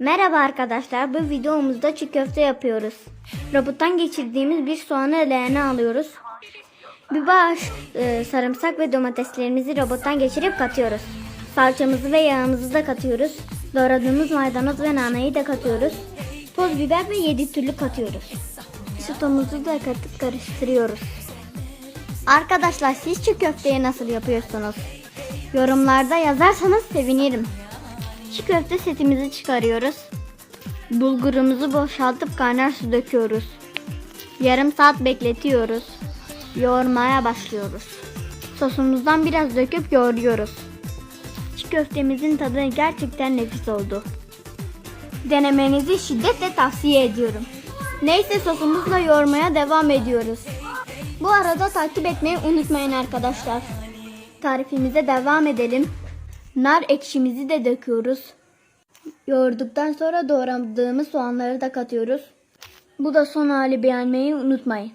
Merhaba arkadaşlar, bu videomuzda çiğ köfte yapıyoruz. Robottan geçirdiğimiz bir soğanı leğene alıyoruz. Bir baş e, sarımsak ve domateslerimizi robottan geçirip katıyoruz. Salçamızı ve yağımızı da katıyoruz. Doğradığımız maydanoz ve naneyi de katıyoruz. Toz biber ve yedi türlü katıyoruz. Sütumuzu da katıp karıştırıyoruz. Arkadaşlar siz çiğ köfteyi nasıl yapıyorsunuz? Yorumlarda yazarsanız sevinirim. Çiğ köfte setimizi çıkarıyoruz. Bulgurumuzu boşaltıp kaynar su döküyoruz. Yarım saat bekletiyoruz. Yoğurmaya başlıyoruz. Sosumuzdan biraz döküp yoğuruyoruz. Çiğ köftemizin tadı gerçekten nefis oldu. Denemenizi şiddetle tavsiye ediyorum. Neyse sosumuzla yoğurmaya devam ediyoruz. Bu arada takip etmeyi unutmayın arkadaşlar. Tarifimize devam edelim. Nar ekşimizi de döküyoruz. Yoğurduktan sonra doğradığımız soğanları da katıyoruz. Bu da son hali beğenmeyi unutmayın.